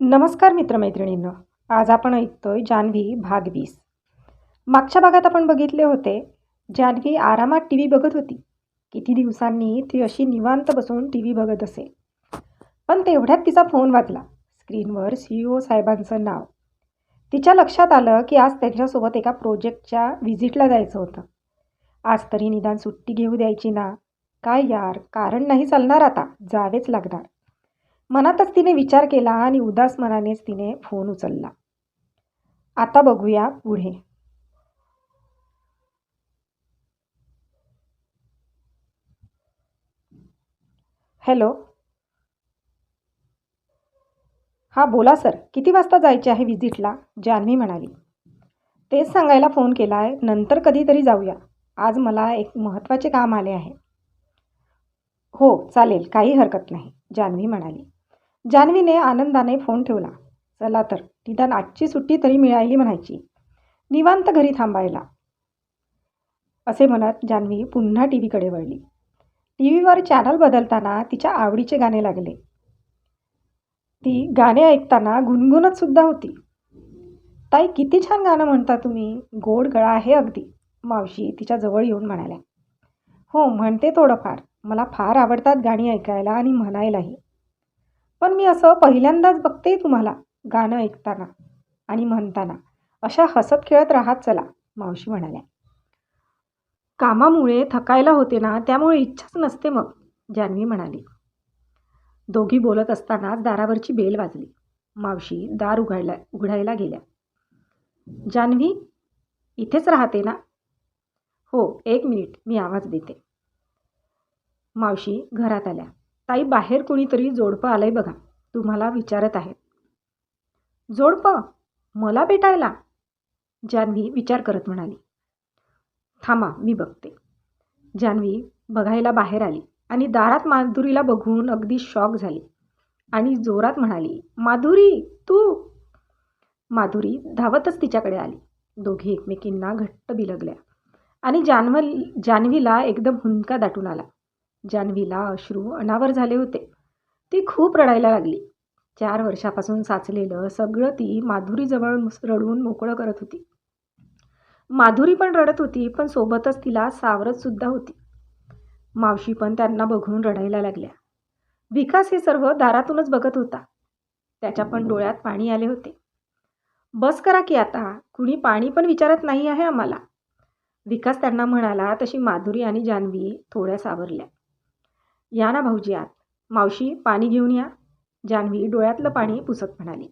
नमस्कार मित्रमैत्रिणींनो. आज आपण ऐकतोय जान्हवी भाग वीस. मागच्या भागात आपण बघितले होते जान्हवी आरामात टी व्ही बघत होती. किती दिवसांनी ती अशी निवांत बसून टी व्ही बघत असे. पण तेवढ्यात तिचा फोन वाजला. स्क्रीनवर सी ओ साहेबांचं नाव. तिच्या लक्षात आलं की आज त्यांच्यासोबत एका प्रोजेक्टच्या व्हिजिटला जायचं होतं. आज तरी निदान सुट्टी घेऊ द्यायची ना? काय यार कारण नाही चालणार आता. जावेच लागणार. मनातच तिने विचार केला आणि उदास मनानेच तिने फोन उचलला. आता बघूया पुढे. हॅलो. हां बोला सर. किती वाजता जायचे आहे विजिटला जान्हवी म्हणाली. तेच सांगायला फोन केला आहे नंतर कधीतरी जाऊया. आज मला एक महत्त्वाचे काम आले आहे. हो चालेल. काही हरकत नाही. जान्हवी म्हणाली. जान्हवीने आनंदाने फोन ठेवला. चला तर निदान आजची सुट्टी तरी मिळाली म्हणायची. निवांत घरी थांबायला. असे म्हणत जान्हवी पुन्हा टी व्हीकडे वळली. टी व्हीवर चॅनल बदलताना तिच्या आवडीचे गाणे लागले. ती गाणे ऐकताना गुणगुणत सुद्धा होती. ताई किती छान गाणं म्हणता तुम्ही. गोड गळा आहे अगदी मावशी तिच्या जवळ येऊन म्हणाल्या. हो म्हणते थोडंफार. मला फार आवडतात गाणी ऐकायला आणि म्हणायलाही. पण मी असं पहिल्यांदाच बघते तुम्हाला गाणं ऐकताना आणि म्हणताना. अशा हसत खेळत राहत चला मावशी म्हणाल्या. कामामुळे थकायला होते ना त्यामुळे इच्छाच नसते मग जान्हवी म्हणाली. दोघी बोलत असतानाच दारावरची बेल वाजली. मावशी दार उघडायला उघडायला गेल्या. जान्हवी इथेच राहते ना? हो एक मिनिट मी आवाज देते. मावशी घरात आल्या. ताई बाहेर कुणीतरी जोडपं आलंय बघा. तुम्हाला विचारत आहेत. जोडपं? मला भेटायला? जान्हवी विचार करत म्हणाली. थांबा मी बघते. जान्हवी बघायला बाहेर आली आणि दारात माधुरीला बघून अगदी शॉक झाली. आणि जोरात म्हणाली माधुरी तू? माधुरी धावतच तिच्याकडे आली. दोघी एकमेकींना घट्ट बिलगल्या. आणि जान्हव जान्हवीला एकदम हुंदका दाटून आला जान्हवीला अश्रू अनावर झाले होते. ती खूप रडायला लागली. चार वर्षापासून साचलेलं सगळं ती माधुरीजवळ रडून मोकळं करत होती. माधुरी पण रडत होती पण सोबतच तिला सावरतसुद्धा होती. मावशी पण त्यांना बघून रडायला लागल्या. विकास हे सर्व दारातूनच बघत होता. त्याच्या पण डोळ्यात पाणी आले होते. बस करा की आता कुणी पाणी पण विचारत नाही आहे आम्हाला. विकास त्यांना म्हणाला तशी माधुरी आणि जान्हवी थोड्या सावरल्या. या ना भाऊजी आत. मावशी पाणी घेऊन या. जान्हवी डोळ्यातलं पाणी पुसत म्हणाली.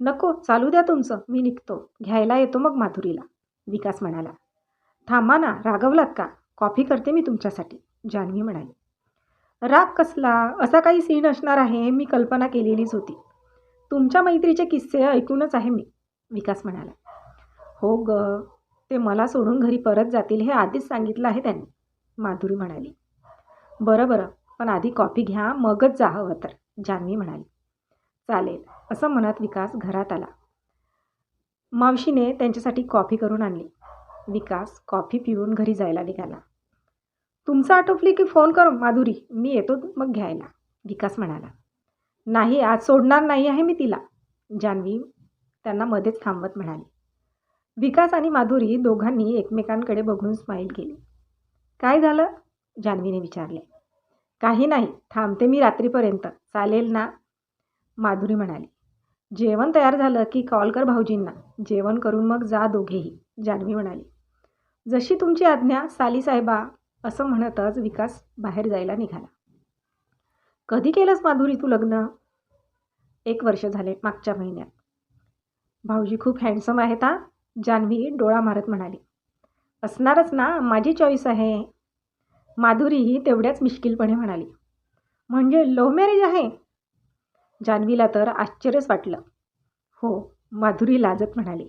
नको चालू द्या तुमचं मी निघतो. घ्यायला येतो मग माधुरीला. विकास म्हणाला. थांबा ना रागवलात का? कॉफी करते मी तुमच्यासाठी. जान्हवी म्हणाली. राग कसला? असा काही सीन असणार आहे मी कल्पना केलेलीच होती. तुमच्या मैत्रीचे किस्से ऐकूनच आहे मी विकास म्हणाला. हो ग ते मला सोडून घरी परत जातील हे आधीच सांगितलं आहे त्यांनी माधुरी म्हणाली. बरं बरं. पण आधी कॉफी घ्या मगच जा हवं तर जान्हवी म्हणाली. चालेल असं म्हणत विकास घरात आला. मावशीने त्यांच्यासाठी कॉफी करून आणली. विकास कॉफी पिऊन घरी जायला निघाला. तुमचं आटोपली की फोन कर माधुरी? मी येतो मग घ्यायला. विकास म्हणाला. नाही आज सोडणार नाही आहे मी तिला. जान्हवी त्यांना मध्येच थांबवत म्हणाली. विकास आणि माधुरी दोघांनी एकमेकांकडे बघून स्माईल केली. काय झालं? जान्हवीने विचारले. काही नाही थांबते मी रात्रीपर्यंत. चालेल ना? माधुरी म्हणाली. जेवण तयार झालं की कॉल कर भाऊजींना. जेवण करून मग जा दोघेही जान्हवी म्हणाली. जशी तुमची आज्ञा साली साहेबा असं म्हणतच विकास बाहेर जायला निघाला. कधी केलंस माधुरी तू लग्न? एक वर्ष झाले मागच्या महिन्यात. भाऊजी खूप हँडसम आहेत हा जान्हवी डोळा मारत म्हणाली. असणारच ना माझी चॉईस आहे. माधुरीही तेवढ्याच मिश्किलपणे म्हणाली म्हणजे लव्ह मॅरेज आहे? जान्हवीला तर आश्चर्यच वाटलं. हो माधुरी लाजत म्हणाली.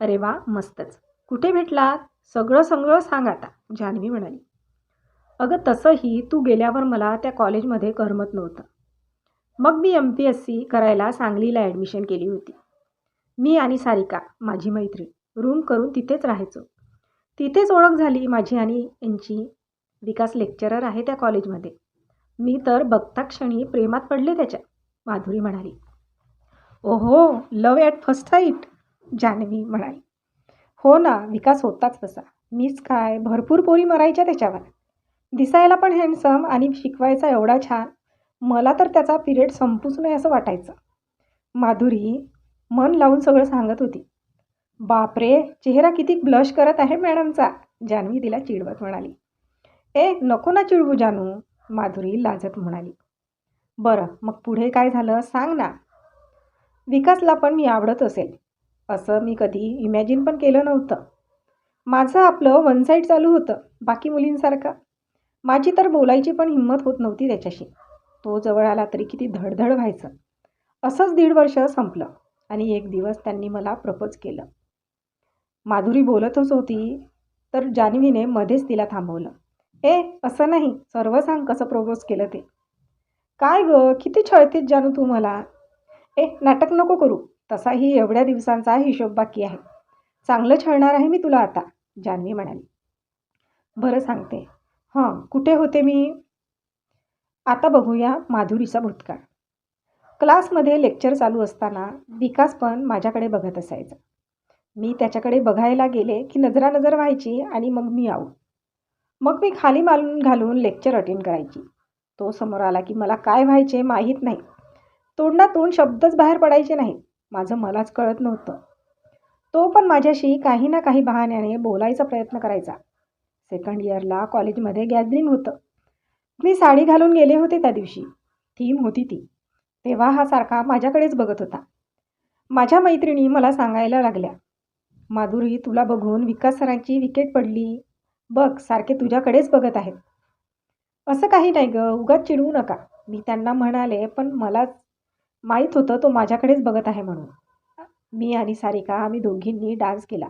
अरे वा मस्तच. कुठे भेटलात? सगळं सगळं सांग आता जान्हवी म्हणाली. अगं तसंही तू गेल्यावर मला त्या कॉलेजमध्ये करमत नव्हतं. मग मी एम पी एस सी करायला सांगलीला ॲडमिशन केली होती. मी आणि सारिका माझी मैत्रीण रूम करून तिथेच राहायचो. तिथेच ओळख झाली माझी आणि यांची. विकास लेक्चरर आहे त्या कॉलेजमध्ये मी तर बघता क्षणी प्रेमात पडले त्याच्या माधुरी म्हणाली. ओहो love at first sight Janhavi म्हणाली. हो ना विकास होताच तसा. मीच काय भरपूर पोरी मरायच्या त्याच्यावर. दिसायला पण हँडसम आणि शिकवायचा एवढा छान. मला तर त्याचा पिरियड संपूच नये असं वाटायचं. माधुरी मन लावून सगळं सांगत होती. बापरे चेहरा किती ब्लश करत आहे मॅडमचा जान्हवी तिला चिडवत म्हणाली. ए नको ना चिडवू जानू माधुरी लाजत म्हणाली. बरं मग पुढे काय झालं सांग ना. विकासला पण मी आवडत असेल. असं मी कधी इमॅजिन पण केलं नव्हतं. माझं आपलं वन साईड चालू होतं बाकी मुलींसारखं. माझी तर बोलायची पण हिंमत होत नव्हती त्याच्याशी. तो जवळ आला तरी किती धडधड व्हायचं. असंच दीड वर्ष संपलं आणि एक दिवस त्यांनी मला प्रपोज केलं. माधुरी बोलतच होती तर जान्हवीने मध्येच तिला थांबवलं. ए असं नाही. सर्व सांग कसं प्रोपोज केलं ते. काय ग? किती छळतीत जानू तू मला? ए नाटक नको करू. तसाही एवढ्या दिवसांचा हिशोब बाकी आहे. चांगलं छळणार आहे मी तुला आता जान्हवी म्हणाली. बरं सांगते. हां कुठे होते मी? आता बघूया माधुरीचा भूतकाळ. क्लासमध्ये लेक्चर चालू असताना विकास पण माझ्याकडे बघत असायचा. मी त्याच्याकडे बघायला गेले की नजरा नजर व्हायची आणि मग मी आऊट मग मी खाली मालून घालून लेक्चर अटेंड करायची. तो समोर आला की मला काय व्हायचे माहीत नाही. तोंडातोंड शब्दच बाहेर पडायचे नाही माझं मलाच कळत नव्हतं. तो पण माझ्याशी काही ना काही बहाण्याने बोलायचा प्रयत्न करायचा. सेकंड इयरला कॉलेजमध्ये गॅदरिंग होतं. मी साडी घालून गेले होते त्या दिवशी. थीम होती ती. तेव्हा हा सारखा माझ्याकडेच बघत होता. माझ्या मैत्रिणी मला सांगायला लागल्या माधुरी तुला बघून विकास सरांची विकेट पडली. बघ सारखे तुझ्याकडेच बघत आहेत. असं काही नाही ग उगाच चिडवू नका. मी त्यांना म्हणाले पण मलाच माहीत होतं तो माझ्याकडेच बघत आहे म्हणून. मी आणि सारिका आम्ही दोघींनी डान्स केला.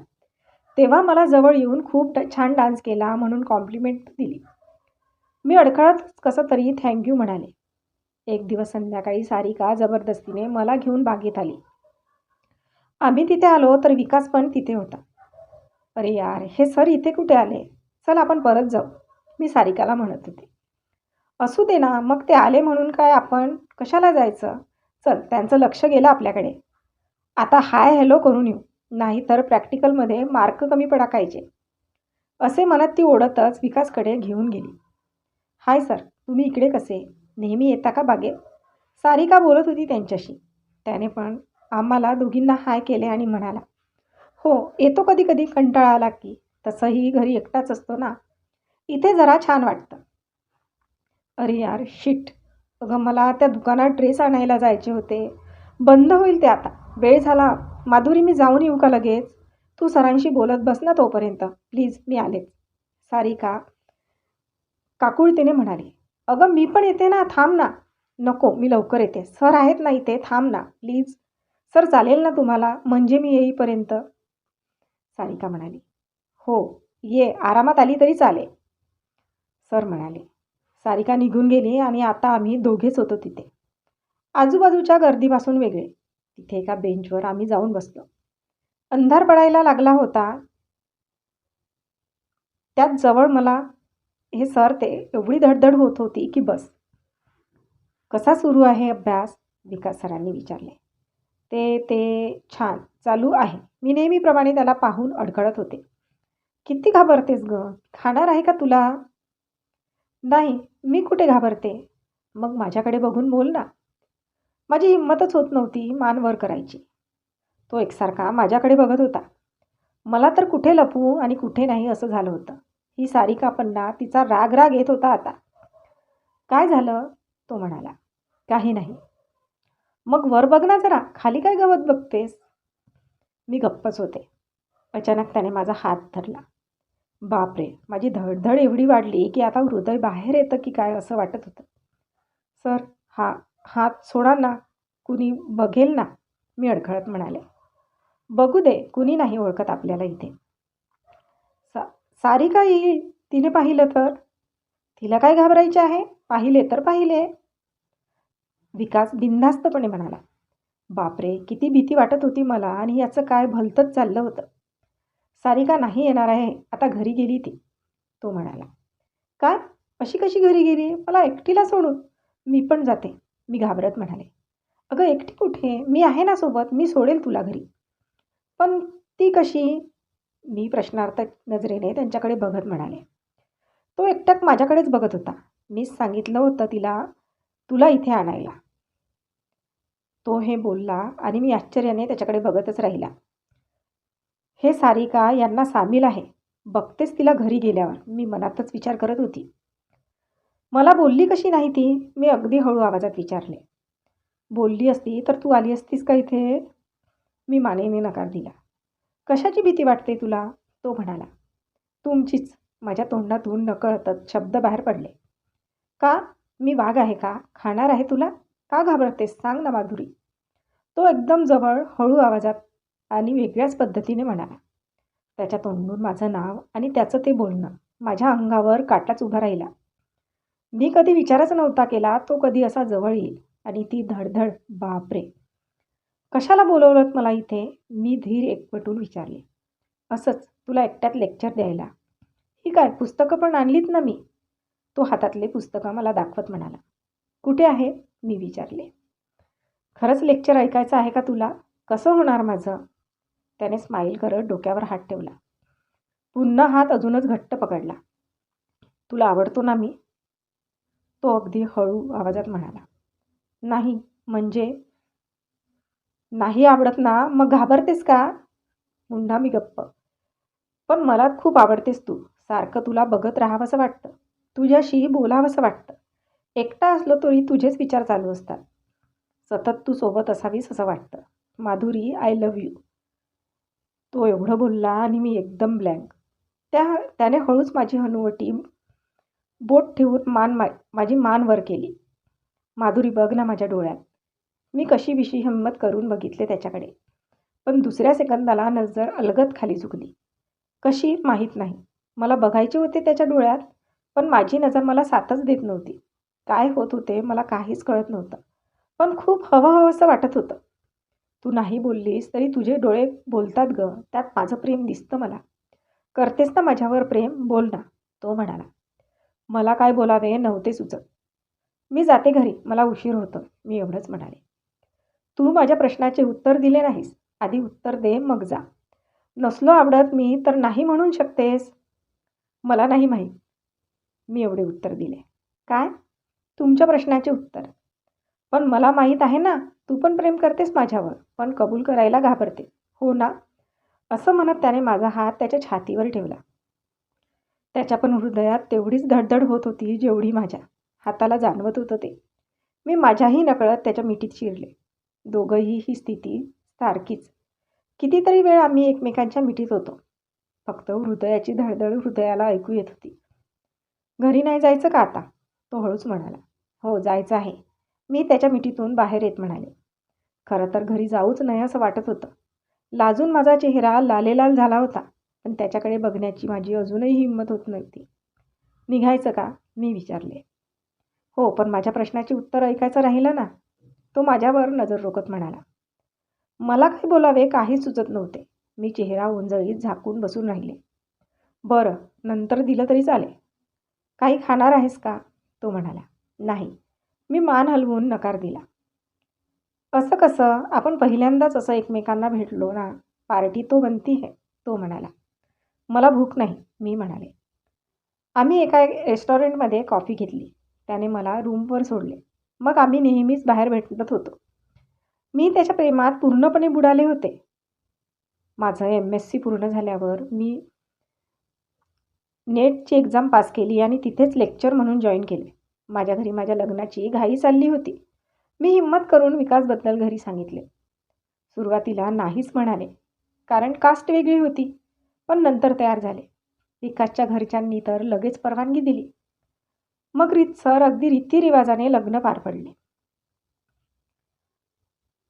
तेव्हा मला जवळ येऊन खूप छान डान्स केला म्हणून कॉम्प्लिमेंट दिली. मी अडखळत कसं तरी थँक्यू म्हणाले. एक दिवस संध्याकाळी सारिका जबरदस्तीने मला घेऊन बागेत आली. आम्ही तिथे आलो तर विकास पण तिथे होता. अरे यार हे सर इथे कुठे आले? चल आपण परत जाऊ. मी सारिकाला म्हणत होते. असू दे ना मग ते आले म्हणून काय आपण कशाला जायचं? चल त्यांचं लक्ष गेलं आपल्याकडे. आता हाय हॅलो करून येऊ. नाही तर प्रॅक्टिकलमध्ये मार्क कमी पडाकायचे. असे मनात ती ओढतच विकासकडे घेऊन गेली. हाय सर तुम्ही इकडे कसे? नेहमी येता का बागेत? सारिका बोलत होती त्यांच्याशी. त्याने पण आम्हाला दोघींना हाय केले आणि म्हणाला. हो येतो कधी कधी कंटाळा आला की. तसंही घरी एकटाच असतो ना? इथे जरा छान वाटतं. अरे यार शिट. अगं मला त्या दुकानात ड्रेस आणायला जायचे होते. बंद होईल ते आता. वेळ झाला. माधुरी मी जाऊन येऊ का लगेच? तू सरांशी बोलत बस ना तोपर्यंत. प्लीज मी आलेच सारिका काकुळतीने म्हणाली. अगं मी पण येते ना. थांब ना. नको मी लवकर येते. सर आहेत ना इथे. थांब ना. प्लीज. सर चालेल ना तुम्हाला? म्हणजे मी येईपर्यंत? सारिका म्हणाली. हो ये आरामात आली तरी चालेल. सर म्हणाले सारिका निघून गेली आणि आता आम्ही दोघेच होतो तिथे. आजूबाजूच्या गर्दीपासून वेगळे. तिथे एका बेंचवर आम्ही जाऊन बसलो. अंधार पडायला लागला होता. त्यात जवळ मला हे सर ते एवढी धडधड होत होती की बस. कसा सुरू आहे अभ्यास? विकास सरांनी विचारले. ते ते छान चालू आहे. मी नेहमीप्रमाणे त्याला पाहून अडखळत होते. किती घाबरतेस ग? खाणार आहे का तुला? नाही मी कुठे घाबरते? मग माझ्याकडे बघून बोल ना. माझी हिंमतच होत नव्हती मान वर करायची. तो एकसारखा माझ्याकडे बघत होता. मला तर कुठे लपवू आणि कुठे नाही असं झालं होतं. ही सारिका पन्ना तिचा राग राग येत होता आता. काय झालं? तो म्हणाला. काही नाही. मग वर बघ ना जरा. खाली काय गवत बघतेस? मी गप्पच होते. अचानक त्याने माझा हात धरला. बापरे माझी धडधड एवढी वाढली की आता हृदय बाहेर येतं की काय असं वाटत होतं. सर हा हात सोडा ना कुणी बघेल ना मी अडखळत म्हणाले. बघू दे कुणी नाही ओळखत आपल्याला इथे. सा सारिका येईल? तिने पाहिलं तर? तिला काय घाबरायचे आहे? पाहिले तर पाहिले. विकास बिनधास्तपणे म्हणाला बापरे किती भीती वाटत होती मला आणि याचं काय भलतंच चाललं होतं. सारिका नाही येणार आहे. आता घरी गेली ती. तो म्हणाला काय अशी कशी घरी गेली? मला एकटीला सोडून. मी पण जाते. मी घाबरत म्हणाले अगं एकटी कुठे? मी आहे ना सोबत. मी सोडेल तुला घरी. पण ती कशी? मी प्रश्नार्थक नजरेने त्यांच्याकडे बघत म्हणाले तो एकटक माझ्याकडेच बघत होता. मीच सांगितलं होतं तिला तुला इथे आणायला. तो हे बोलला आणि मी आश्चर्याने त्याच्याकडे बघतच राहिला. हे सारिका यांना सामील आहे. बघतेच तिला घरी गेल्यावर मी मनातच विचार करत होती. मला बोलली कशी नाही ती? मी अगदी हळू आवाजात विचारले. बोलली असती तर तू आली असतीस का इथे? मी मानेने नकार दिला. कशाची भीती वाटते तुला? तो म्हणाला. तुमचीच. माझ्या तोंडातून नकळतच शब्द बाहेर पडले. का? मी वाघ आहे का? खाणार आहे तुला? का घाबरतेस? सांग ना माधुरी. तो एकदम जवळ हळू आवाजात आणि वेगळ्याच पद्धतीने म्हणाला त्याच्या तोंडून माझं नाव आणि त्याचं ते बोलणं माझ्या अंगावर काटाच उभा राहिला. मी कधी विचारच नव्हता केला तो कधी असा जवळ येईल आणि ती धडधड बापरे! कशाला बोलवलं मला इथे? मी धीर एकवटून विचारले. असंच तुला एकट्यात लेक्चर द्यायला. ही काय पुस्तकं पण आणलीत ना मी? तो हातातले पुस्तकं मला दाखवत म्हणाला. कुठे आहे मी विचारले. खरंच लेक्चर ऐकायचं आहे का तुला? कसं होणार माझं? त्याने स्माईल करत डोक्यावर हात ठेवला. पुन्हा हात अजूनच घट्ट पकडला. तुला आवडतो ना मी? तो अगदी हळू आवाजात म्हणाला. नाही म्हणजे? नाही आवडत ना मग घाबरतेस का? मुंडा मी गप्प. पण मला खूप आवडतेस तू. सारखं तुला बघत राहावंसं वाटतं. तुझ्याशी बोलावंसं वाटतं. एकटा असलो तरी तुझेच विचार चालू असतात. सतत तू सोबत असावीस असं वाटतं. माधुरी आय लव्ह यू तो एवढं बोलला आणि मी एकदम ब्लँक त्या त्याने हळूच माझी हनुवटी बोट ठेवून मान मा माझी मान वर केली. माधुरी बघ ना माझ्या डोळ्यात. मी कशी विशी हिंमत करून बघितले त्याच्याकडे. पण दुसऱ्या सेकंदाला नजर अलगद खाली झुकली. कशी? माहीत नाही. मला बघायचे होते त्याच्या डोळ्यात पण माझी नजर मला साथच देत नव्हती. काय होत होते मला काहीच कळत नव्हतं. पण खूप हवं हवंसं वाटत होतं. तू नाही बोललीस तरी तुझे डोळे बोलतात ग. त्यात माझं प्रेम दिसतं मला. करतेस ना माझ्यावर प्रेम? बोल ना तो म्हणाला. मला काय बोलावे नव्हते सुचत. मी जाते घरी मला उशीर होतं मी एवढंच म्हणाले. तू माझ्या प्रश्नाचे उत्तर दिले नाहीस. आधी उत्तर दे मग जा. नसलो आवडत मी तर नाही म्हणून शकतेस? मला नाही माहीत. मी एवढे उत्तर दिले. काय? तुमच्या प्रश्नाचे उत्तर. पण मला माहीत आहे ना तू पण प्रेम करतेस माझ्यावर पण कबूल करायला घाबरते. हो ना? असं म्हणत त्याने माझा हात त्याच्या छातीवर ठेवला. त्याच्या पण हृदयात तेवढीच धडधड होत होती जेवढी माझ्या. हाताला जाणवत होतं ते. मी माझ्याही नकळत त्याच्या मिठीत शिरले. दोघंही ही स्थिती सारखीच. कितीतरी वेळ आम्ही एकमेकांच्या मिठीत होतो. फक्त हृदयाची धडधड हृदयाला ऐकू येत होती. घरी नाही जायचं का आता? तो हळूच म्हणाला. हो जायचं आहे. मी त्याच्या मिठीतून बाहेर येत म्हणाले. खरं तर घरी जाऊच नाही असं वाटत होतं. लाजून माझा चेहरा लालेलाल झाला होता पण त्याच्याकडे बघण्याची माझी अजूनही हिंमत होत नव्हती. निघायचं का? मी विचारले. हो पण माझ्या प्रश्नाचे उत्तर ऐकायचं राहिलं ना? तो माझ्यावर नजर रोखत म्हणाला. मला काय बोलावे काहीच सुचत नव्हते. मी चेहरा उंजळीत झाकून बसून राहिले. बरं नंतर दिलं तरी चालेल. काही खाणार आहेस का? तो म्हणाला. नाही. मी मान हलवून नकार दिला. असं कसं? आपण पहिल्यांदाच असं एकमेकांना भेटलो ना पार्टी तो बनती है तो म्हणाला. मला भूक नाही मी म्हणाले. आम्ही एका रेस्टॉरंटमध्ये कॉफी घेतली. त्याने मला रूमवर सोडले. मग आम्ही नेहमीच बाहेर भेटत होतो. मी त्याच्या प्रेमात पूर्णपणे बुडाले होते. माझं एम एस सी पूर्ण झाल्यावर मी नेटची एक्झाम पास केली आणि तिथेच लेक्चर म्हणून जॉईन केले. माझ्या घरी माझ्या लग्नाची घाई चालली होती. मी हिंमत करून विकासबद्दल घरी सांगितले. सुरुवातीला नाहीच म्हणाले कारण कास्ट वेगळी होती पण नंतर तयार झाले. विकासच्या घरच्यांनी तर लगेच परवानगी दिली. मग सर अगदी रीतिरिवाजाने लग्न पार पडले.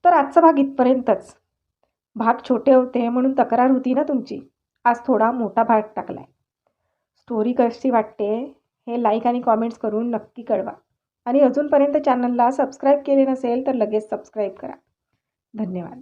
तर आजचा भाग इथपर्यंतच. भाग छोटे होते म्हणून तक्रार होती ना तुमची? आज थोडा मोठा भाग टाकलाय. स्टोरी कशी वाटते हे लाईक आणि कॉमेंट्स करून नक्की कळवा. आणि अजूनपर्यंत चॅनलला सबस्क्राईब केले नसेल तर लगेच सबस्क्राईब करा. धन्यवाद.